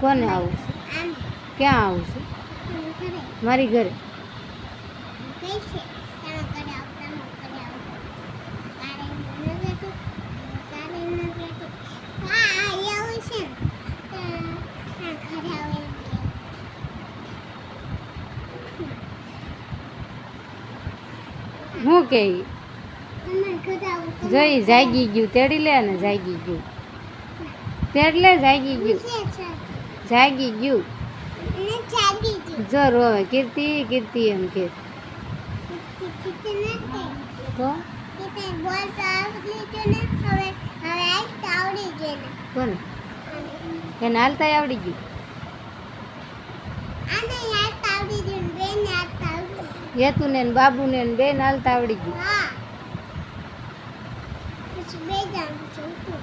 કોને આવું છે? ક્યાં આવું છે? મારી ઘરે. હા કે જોઈ જાગી ગયું તેડી લે ને જાગી ગયું. તેડ લે જાગી ગયું. જાગી ગયું. જો રોવે કીર્તિ કીર્તિ એમ કે. તો? ગયો એને. હાલતા આવડી ગયું. હેતુ ને બાબુ ને બેન હાલતા આવડી ગયું હા પછી બે જણ છે ઉતું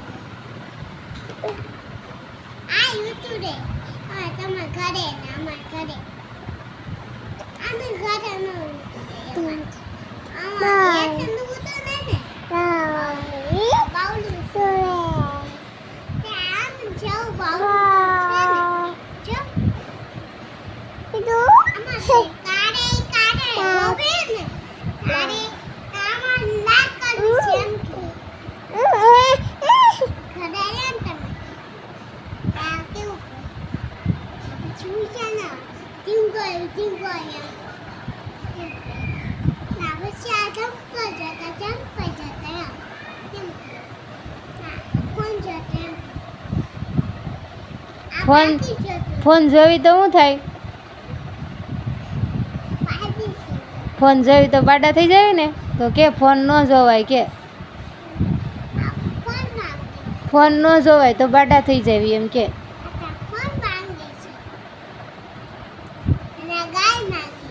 આ ઉતું રે. તમારા ઘરે ને અમારા ઘરે. અમે ઘરે ન ઉતું આમાં એક નું ઉતું ને ને બાવલું છે તે આમ જેવું બાવલું છે ને જો આમાં છે કારે કારે ઓબે ને કારે કામાં લાગ કરવી છે એમ કે ઘરે આવ્યા ને તમે આ કેવું ફોન- ફોન જોવી તો શું થાય? ફોન જોવી તો બાડા થઈ જાય ને, તો કે ફોન ન જોવાય કે. ફોન ન જોવાય તો બાડા થઈ જાય એમ કે. અથવા ફોન